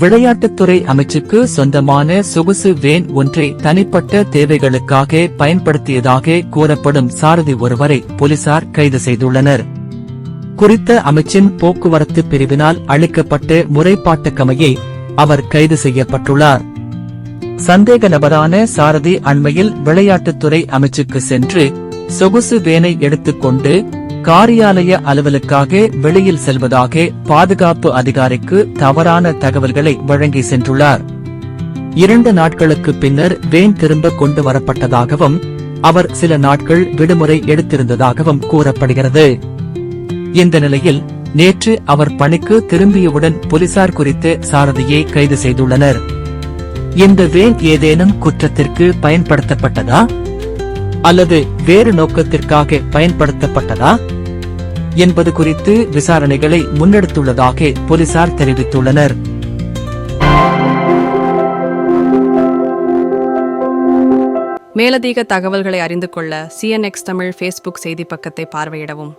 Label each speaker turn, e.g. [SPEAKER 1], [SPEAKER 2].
[SPEAKER 1] விளையாட்டுத்துறை அமைச்சுக்கு சொந்தமான சொகுசு வேன் ஒன்றை தனிப்பட்ட தேவைகளுக்காக பயன்படுத்தியதாக கூறப்படும் சாரதி ஒருவரை போலீசார் கைது செய்துள்ளனர். குறித்த அமைச்சின் போக்குவரத்து பிரிவினால் அளிக்கப்பட்ட முறைப்பாட்டுக்கமையை அவர் கைது செய்யப்பட்டுள்ளார். சந்தேக நபரான சாரதி அண்மையில் விளையாட்டுத்துறை அமைச்சுக்கு சென்று சொகுசு வேனை எடுத்துக்கொண்டு காரியாலய அலுவலுக்காக வெளியில் செல்வதாக பாதுகாப்பு அதிகாரிக்கு தவறான தகவல்களை வழங்கி சென்றுள்ளார். இரண்டு நாட்களுக்கு பின்னர் வேன் திரும்ப கொண்டு வரப்பட்டதாகவும் அவர் சில நாட்கள் விடுமுறை எடுத்திருந்ததாகவும் கூறப்படுகிறது. இந்த நிலையில் நேற்று அவர் பணிக்கு திரும்பியவுடன் போலீசார் குறித்து சாரதியை கைது செய்துள்ளனர். இந்த வேன் ஏதேனும் குற்றத்திற்கு பயன்படுத்தப்பட்டதா? அல்லது வேறு நோக்கத்திற்காக பயன்படுத்தப்பட்டதா? என்பது குறித்து விசாரணைகளை முன்னெடுத்துள்ளதாக போலீசார் தெரிவித்துள்ளனர்.
[SPEAKER 2] மேலதிக தகவல்களை அறிந்து கொள்ள சிஎன்எக்ஸ் தமிழ் ஃபேஸ்புக் செய்தி பக்கத்தை பார்வையிடவும்.